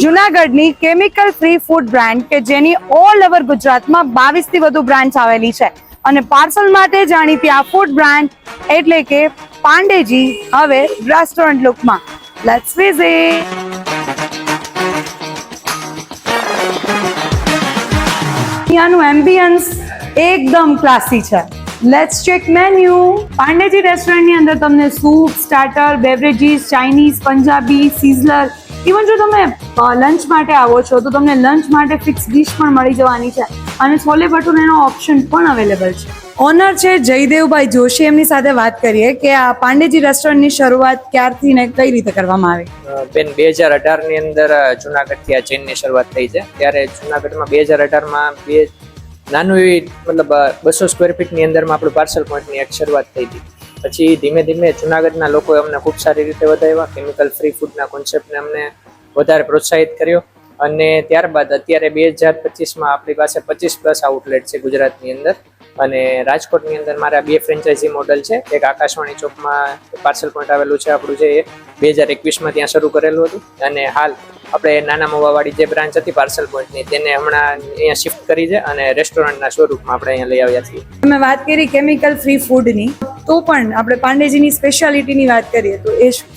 જુનાગઢની chemical free food brand કે જેની ઓલ ઓવર ગુજરાતમાં બાવીસથી વધુ બ્રાન્ડ્સ આવેલી છે. અને પાર્સલ માટે જાણીતી આ ફૂડ બ્રાન્ડ એટલે કે પાંડેજી હવે રેસ્ટોરન્ટ લુકમાં લેટ્સ વિઝિટ અહીંયાનું એમ્બિયન્સ એકદમ ક્લાસી છે. લેટ્સ ચેક મેન્યુ પાંડેજી રેસ્ટોરન્ટની અંદર તમને soup starter beverages Chinese Punjabi sizzler even જો તમે લંચ માટે આવો છો, તો તમને લંચ માટે ફિક્સ ડિશ પણ મળી જવાની છે અને છોલે ભટુરેનો ઓપ્શન પણ અવેલેબલ છે. ઓનર છે જયદેવભાઈ જોશી, એમની સાથે વાત કરીએ કે આ પાંડેજી રેસ્ટોરન્ટની શરૂઆત ક્યારથી ને કઈ રીતે કરવામાં આવી? બેન, બે હજાર અઢારની અંદર જુનાગઢથી આ ચેનની શરૂઆત થઈ છે. ત્યારે જુનાગઢમાં બે હજાર અઢારમાં બે નાનું એવી, મતલબ બસો સ્ક્વેર ફીટની અંદરમાં આપણું પાર્સલ પોઈન્ટની એક શરૂઆત થઈ હતી. પછી ધીમે ધીમે જુનાગઢના લોકોએ અમને ખૂબ સારી રીતે વધાવ્યા. કેમિકલ ફ્રી ફૂડના કોન્સેપ્ટને અમને વધારે પ્રોત્સાહિત કર્યો. અને ત્યારબાદ અત્યારે બે હજાર પચીસમાં આપણી પાસે પચીસ પ્લસ આઉટલેટ છે ગુજરાતની અંદર. અને રાજકોટની અંદર મારા બે ફ્રેન્ચાઇઝી મોડલ છે. એક આકાશવાણી ચોકમાં પાર્સલ પોઈન્ટ આવેલું છે આપણું જે એ. બે હજાર એકવીસમાં ત્યાં શરૂ કરેલું હતું. અને હાલ આપણે નાના મોવાવાળી જે બ્રાન્ચ હતી પાર્સલ પોઈન્ટની તેને હમણાં અહીંયા શિફ્ટ કરી છે અને રેસ્ટોરન્ટના સ્વરૂપમાં આપણે અહીંયા લઈ આવ્યા છીએ. તમે વાત કરી કેમિકલ ફ્રી ફૂડની તો પણ આપણે પાંડેજીની સ્પેશિયાલિટીની વાત કરીએ તો એ શું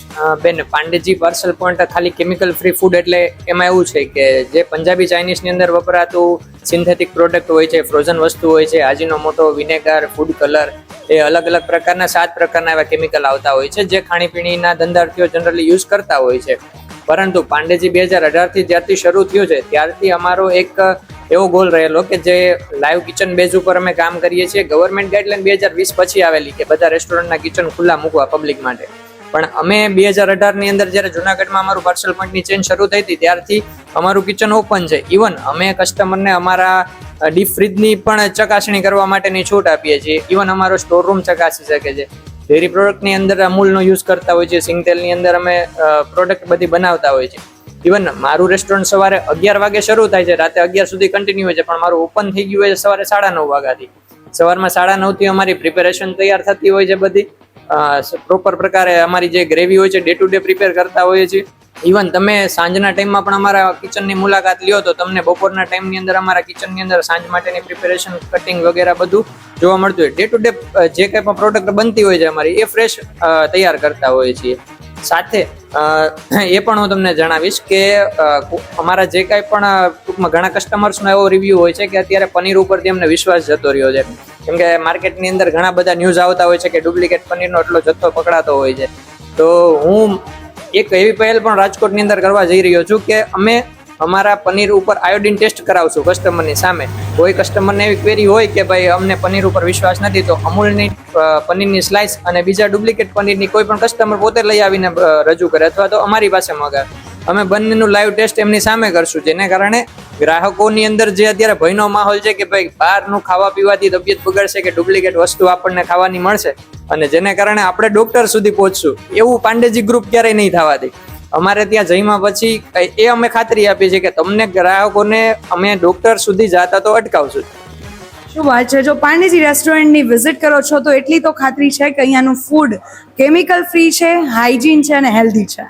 બેન, પાંડેજી પાર્સલ પોઈન્ટ ખાલી કેમિકલ ફ્રી ફૂડ એટલે એમાં એવું છે કે જે પંજાબી ચાઇનીઝની અંદર વપરાતું સિન્થેટિક પ્રોડક્ટ હોય છે ફ્રોઝન વસ્તુ હોય છે આજીનો મોટો વિનેગર ફૂડ કલર એ અલગ અલગ પ્રકારના, સાત પ્રકારના એવા કેમિકલ આવતા હોય છે, જે ખાણીપીણીના ધંધાર્થીઓ જનરલી યુઝ કરતા હોય છે. પરંતુ પાંડેજી બે હજાર અઢારથી જ્યારથી શરૂ થયું છે, ત્યારથી અમારો એક એવો ગોલ રહેલો કે જે લાઈવ કિચન બેઝ ઉપર અમે કામ કરીએ છીએ. ગવર્મેન્ટ ગાઈડલાઈન બે હજાર વીસ પછી આવેલી કે બધા રેસ્ટોરન્ટના કિચન ખુલ્લા મૂકવા પબ્લિક માટે. પણ અમે બે હજાર અઢારની અંદર જ્યારે જુનાગઢમાં અમારું પાર્સલ પોઈન્ટની ચેન શરૂ થઈ હતી, ત્યારથી અમારું કિચન ઓપન છે. ઇવન અમે કસ્ટમરને અમારા ડીપ ફ્રીજની પણ ચકાસણી કરવા માટેની છૂટ આપીએ છીએ. ઇવન અમારો સ્ટોર રૂમ ચકાસી શકે છે. ડેરી પ્રોડક્ટની અંદર અમૂલનો યુઝ કરતા હોય છે. સિંગતેલની અંદર અમે પ્રોડક્ટ બધી બનાવતા હોય છે. ઇવન મારું રેસ્ટોરન્ટ સવારે અગિયાર વાગે શરૂ થાય છે, રાતે અગિયાર સુધી કન્ટિન્યુ હોય છે, પણ મારું ઓપન થઈ ગયું હોય છે સવારે સાડા નવ વાગ્યાથી. સવારમાં સાડા નવથી અમારી પ્રિપેરેશન તૈયાર થતી હોય છે બધી. પ્રોપર પ્રકારે અમારી જે ગ્રેવી હોય છે ડે ટુ ડે પ્રિપેર કરતા હોઈએ છીએ. ઇવન તમે સાંજના ટાઈમમાં પણ અમારા કિચનની મુલાકાત લ્યો તો તમને બપોરના ટાઈમની અંદર અમારા કિચનની અંદર સાંજ માટેની પ્રિપેરેશન કટિંગ વગેરે બધું જોવા મળતું હોય. ડે ટુ ડે જે કંઈ પણ પ્રોડક્ટ બનતી હોય છે અમારી, એ ફ્રેશ તૈયાર કરતા હોઈએ છીએ. સાથે એ પણ હું તમને જણાવીશ કે અમારા જે કાંઈ પણ ટૂંકમાં ઘણા કસ્ટમર્સનો એવો રિવ્યૂ હોય છે કે અત્યારે પનીર ઉપરથી અમને વિશ્વાસ જતો રહ્યો છે. કેમ કે માર્કેટની અંદર ઘણા બધા ન્યૂઝ આવતા હોય છે કે ડુપ્લિકેટ પનીરનો એટલો જથ્થો પકડાતો હોય છે. તો હું એક એવી પહેલ પણ રાજકોટની અંદર કરવા જઈ રહ્યો છું કે અમે અમારા પનીર ઉપર આયોડિન ટેસ્ટ કરાવશું કસ્ટમરની સામે. કોઈ કસ્ટમરને એવી ક્વેરી હોય કે ભાઈ અમને પનીર ઉપર વિશ્વાસ નથી, તો અમૂલની પનીરની સ્લાઇસ અને બીજા ડુપ્લિકેટ પનીરની કોઈ પણ કસ્ટમર પોતે લઈ આવીને રજૂ કરે અથવા તો અમારી પાસે મગાવે. અમે બંનેનું લાઈવ ટેસ્ટ એમની સામે કરશું, જેને કારણે ગ્રાહકોની અંદર જે અત્યારે ભયનો માહોલ છે કે ભાઈ બહારનું ખાવા પીવાથી તબિયત બગડશે કે ડુપ્લિકેટ વસ્તુ આપણને ખાવાની મળશે, અને જેને કારણે આપણે ડોક્ટર સુધી પહોંચશું. એવું પાંડેજી ગ્રુપ ક્યારેય નહીં થવા દે. અમારે ત્યાં જઈમાં પછી એ અમે ખાતરી આપી છે કે તમને ગ્રાહકોને અમે ડોક્ટર સુધી જતા તો અટકાવશું. શું વાત છે? જો પાંડેજી રેસ્ટોરન્ટની વિઝિટ કરો છો તો એટલી તો ખાતરી છે કે અહીંયાનું ફૂડ કેમિકલ ફ્રી છે હાઇજીન છે અને હેલ્ધી છે.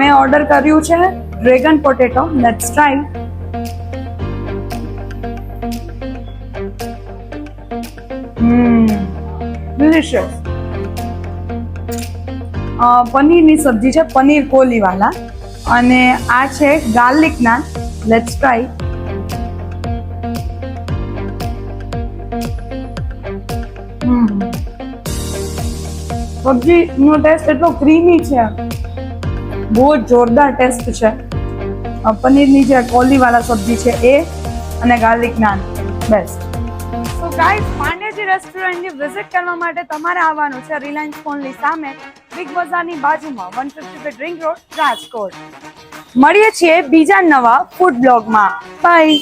મેં ઓર્ડર કર્યું છે dragon potato nut try delicious પનીરની સબ્જી છે, પનીર કોલીવાલા. અને આ છે ગાર્લિક નાન લેટ્સ ટ્રાય સબ્જીનો ટેસ્ટ એટલો ક્રીમી છે. બહુ જોરદાર ટેસ્ટ છે. પનીરની જે કોલીવાલા સબ્જી છે એ અને garlic naan best so Pandeji Pandeji રેસ્ટોરન્ટની વિઝિટ કરવા માટે તમારે આવવાનું છે રિલાયન્સ ફોનની સામે બિગ બજારની બાજુમાં one fifty feet ring road Rajkot. મળીએ છીએ બીજા નવા ફૂડ બ્લોગમાં બાય